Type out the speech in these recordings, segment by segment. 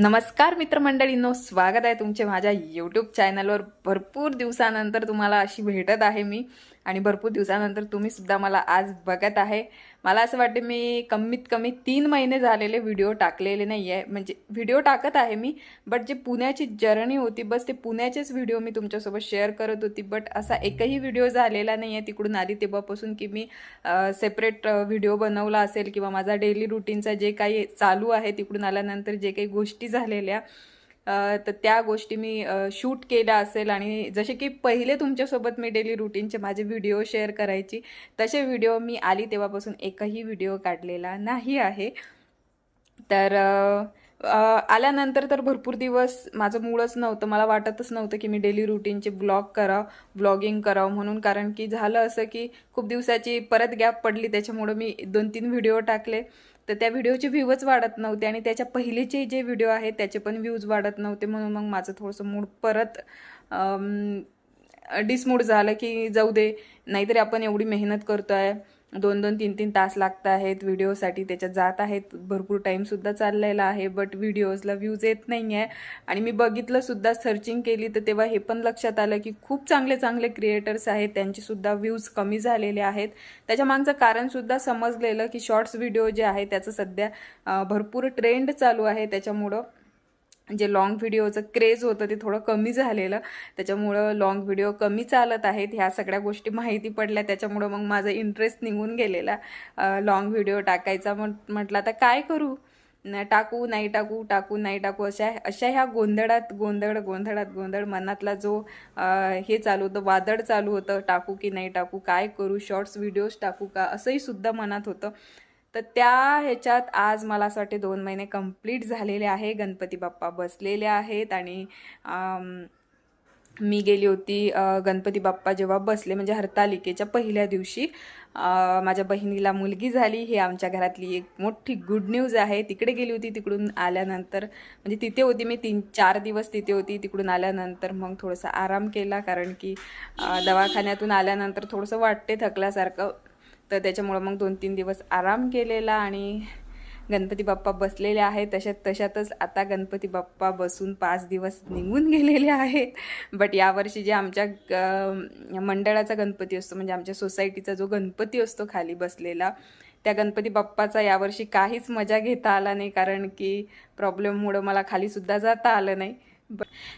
नमस्कार मित्रमंडळींनो स्वागत आहे तुमचे माझ्या यूट्यूब चॅनलवर भरपूर दिवसानंतर तुम्हाला अशी भेटत आहे मी. आणि भरपूर दिवसानंतर तुम्ही सुद्धा मला आज बघत आहे. मला असं वाटते मी कमीत कमी तीन महिने झालेले व्हिडिओ टाकलेले नाही आहे म्हणजे व्हिडिओ टाकत आहे मी बट जे पुण्याची जर्नी होती बस ते पुण्याचेच व्हिडिओ मी तुमच्यासोबत शेअर करत होती. बट असा एकही व्हिडिओ झालेला नाही आहे तिकडून आधी तेव्हापासून की मी सेपरेट व्हिडिओ बनवला असेल किंवा माझा डेली रुटीनचा जे काही चालू आहे तिकडून आल्यानंतर जे काही गोष्टी झालेल्या तर त्या गोष्टी मी शूट केल्या असेल आणि जसे की पहिले तुमच्यासोबत मी डेली रुटीनचे माझे व्हिडिओ शेअर करायची तसे व्हिडिओ मी आली तेव्हापासून एकही व्हिडिओ काढलेला नाही आहे. तर आल्यानंतर तर भरपूर दिवस माझं मूळच नव्हतं मला वाटतच नव्हतं की मी डेली रुटीनचे ब्लॉग करावं ब्लॉगिंग करावं म्हणून कारण की झालं असं की खूप दिवसाची परत गॅप पडली त्याच्यामुळं मी दोन तीन व्हिडिओ टाकले. तर त्या व्हिडिओचे व्ह्यूच वाढत नव्हते आणि त्याच्या पहिलेचे जे व्हिडिओ आहेत त्याचे पण व्ह्यूज वाढत नव्हते. म्हणून मग माझं थोडंसं मूड परत डिसमूड झालं की जाऊ दे नाहीतरी आपण एवढी मेहनत करतो आहे दोन दोन तीन तीन तास लागत आहेत. व्हिडिओसाठी त्याच्यात जात आहेत. भरपूर टाईमसुद्धा चाललेला आहे बट व्हिडिओजला व्ह्यूज येत नाही आहे आणि मी बघितलंसुद्धा सर्चिंग केली तर तेव्हा हे पण लक्षात आलं की खूप चांगले चांगले क्रिएटर्स आहेत त्यांचेसुद्धा व्ह्यूज कमी झालेले आहेत. त्याच्या मागचं कारणसुद्धा समजलेलं की शॉर्ट्स व्हिडिओ जे आहे त्याचं सध्या भरपूर ट्रेंड चालू आहे. त्याच्यामुळं जे लाँग व्हिडिओचं क्रेज होतं ते थोडं कमी झालेलं. त्याच्यामुळं लाँग व्हिडिओ कमी चालत आहेत. ह्या सगळ्या गोष्टी माहिती पडल्या. त्याच्यामुळं मग माझा इंटरेस्ट निघून गेलेला. लाँग व्हिडिओ टाकायचा म्हटलं आता काय करू? टाकू नाही टाकू टाकू नाही टाकू? अशा अशा ह्या गोंधळात गोंधळ गोंधळात गोंधळ मनातला जो हे चालू होतं वादळ चालू होतं टाकू की नाही टाकू? काय करू? शॉर्ट्स व्हिडिओज टाकू का? असंही सुद्धा मनात होतं. तर त्या ह्याच्यात आज मला असं वाटते दोन महिने कंप्लीट झालेले आहे. गणपती बाप्पा बसलेले आहेत आणि मी गेली होती गणपती बाप्पा जेव्हा बसले म्हणजे हरतालिकेच्या पहिल्या दिवशी माझ्या बहिणीला मुलगी झाली. ही आमच्या घरातली एक मोठी गुड न्यूज आहे. तिकडे गेली होती तिकडून आल्यानंतर म्हणजे तिथे होती मी तीन चार दिवस तिथे होती. तिकडून आल्यानंतर मग थोडासा आराम केला कारण की दवाखान्यातून आल्यानंतर थोडंसं वाटते थकल्यासारखं. तर त्याच्यामुळं मग दोन तीन दिवस आराम केलेला आणि गणपती बाप्पा बसलेले आहेत. तशात तशातच आता गणपती बाप्पा बसून पाच दिवस निघून गेलेले आहेत. बट यावर्षी जे आमच्या ग- मंडळाचा गणपती असतो म्हणजे आमच्या सोसायटीचा जो गणपती असतो खाली बसलेला त्या गणपती बाप्पाचा यावर्षी काहीच मजा घेता आला नाही. कारण की प्रॉब्लेममुळं मला खालीसुद्धा जाता आलं नाही.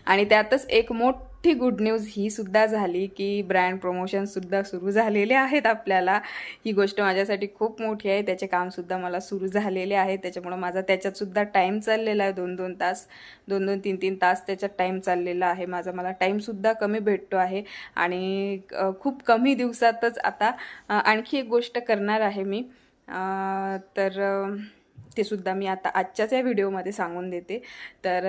आणि त्यातच एक मोठी गुड न्यूज ही सुद्धा झाली की ब्रँड प्रमोशनसुद्धा सुरू झालेले आहेत आपल्याला. ही गोष्ट माझ्यासाठी खूप मोठी आहे. त्याचे कामसुद्धा मला सुरू झालेले आहे. त्याच्यामुळं माझा त्याच्यातसुद्धा टाईम चाललेला आहे. दोन दोन तास दोन दोन तीन तीन तास त्याच्यात टाईम चाललेला आहे. माझा मला टाईमसुद्धा कमी भेटतो आहे. आणि खूप कमी दिवसातच आता आणखी एक गोष्ट करणार आहे मी. तर ते सुद्धा मी आता आजच्याच या व्हिडिओमध्ये सांगून देते. तर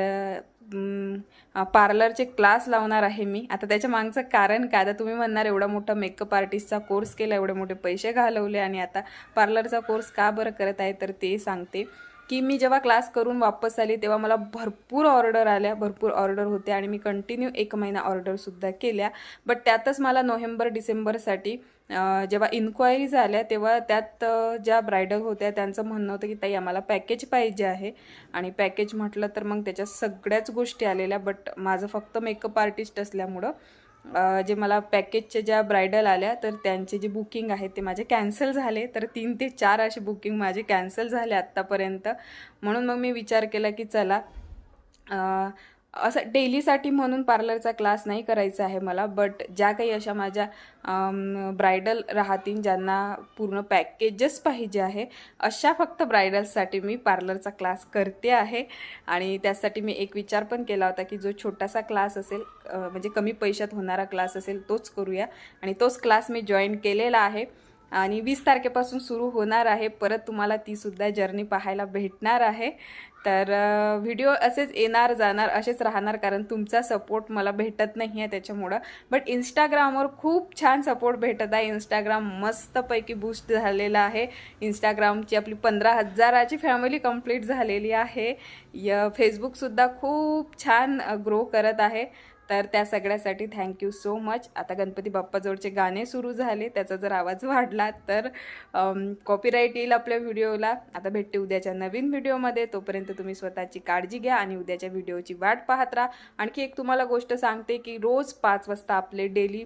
पार्लरचे क्लास लावणार आहे मी. आता त्याच्या मागचं कारण काय? आता तुम्ही म्हणणार एवढा मोठा मेकअप आर्टिस्टचा कोर्स केला एवढे मोठे पैसे घालवले आणि आता पार्लरचा कोर्स का बरं करत आहे? तर ते सांगते. की मी जेव्हा क्लास करून वापस आली तेव्हा मला भरपूर ऑर्डर आल्या भरपूर ऑर्डर होते आणि मी कंटिन्यू एक महिना ऑर्डरसुद्धा केल्या. बट त्यातच मला नोव्हेंबर डिसेंबरसाठी जेव्हा इन्क्वायरी झाल्या तेव्हा त्यात ज्या ब्रायडल होत्या त्यांचं म्हणणं होतं की ताई आम्हाला पॅकेज पाहिजे आहे. आणि पॅकेज म्हटलं तर मग त्याच्या सगळ्याच गोष्टी आलेल्या बट माझं फक्त मेकअप आर्टिस्ट असल्यामुळं जे मला पॅकेजच्या ज्या ब्रायडल आल्या तर त्यांचे जे बुकिंग आहे ते माझे कॅन्सल झाले. तर तीन ते चार असे बुकिंग माझे कॅन्सल झाले आत्तापर्यंत. म्हणून मग मी विचार केला की चला असं डेलीसाठी म्हणून पार्लरचा क्लास नाही करायचा आहे मला बट ज्या काही अशा माझ्या ब्रायडल राहतील ज्यांना पूर्ण पॅकेजच पाहिजे आहे अशा फक्त ब्रायडल्ससाठी मी पार्लरचा क्लास करते आहे. आणि त्यासाठी मी एक विचार पण केला होता की जो छोटासा क्लास असेल म्हणजे कमी पैशात होणारा क्लास असेल तोच करूया. आणि तोच क्लास मी जॉईन केलेला आहे. आणि वीस तारखेपासून सुरू होणार आहे. परत तुम्हाला तीसुद्धा जर्नी पाहायला भेटणार आहे. तर व्हिडिओ असेच येणार जाणार असेच राहणार कारण तुमचा सपोर्ट मला भेटत नाही आहे त्याच्यामुळं. बट इंस्टाग्रामवर खूप छान सपोर्ट भेटत आहे. इंस्टाग्राम मस्तपैकी बूस्ट झालेला आहे. इंस्टाग्रामची आपली पंधरा हजाराची फॅमिली कंप्लीट झालेली आहे. य फेसबुकसुद्धा खूप छान ग्रो करत आहे. तर त्या सगळ्यासाठी थँक्यू सो मच आता गणपती बाप्पाजवळचे गाणे सुरू झाले त्याचा जर आवाज वाढला तर कॉपीराईट येईल आपल्या व्हिडिओला. आता भेटते उद्याच्या नवीन व्हिडिओमध्ये. तोपर्यंत तुम्ही स्वतःची काळजी घ्या आणि उद्याच्या व्हिडिओची वाट पाहत राहा. आणखी एक तुम्हाला गोष्ट सांगते की रोज पाच वाजता आपले डेली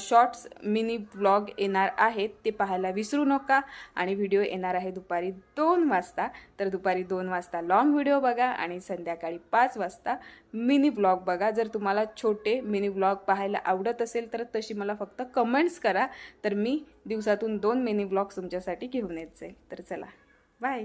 शॉर्ट्स मिनी ब्लॉग येणार आहेत ते पाहायला विसरू नका. आणि व्हिडिओ येणार आहे दुपारी दोन वाजता. तर दुपारी दोन वाजता लॉंग व्हिडिओ बघा आणि संध्याकाळी पाच वाजता मिनी ब्लॉग बघा. जर तुम्हाला छोटे मिनी व्लॉग पाहायला आवडत असेल तर तशी मला फक्त कमेंट्स करा. तर मी दिवसातून दोन मिनी ब्लॉग्स तुमच्यासाठी घेऊन येत. जाईल तर चला बाय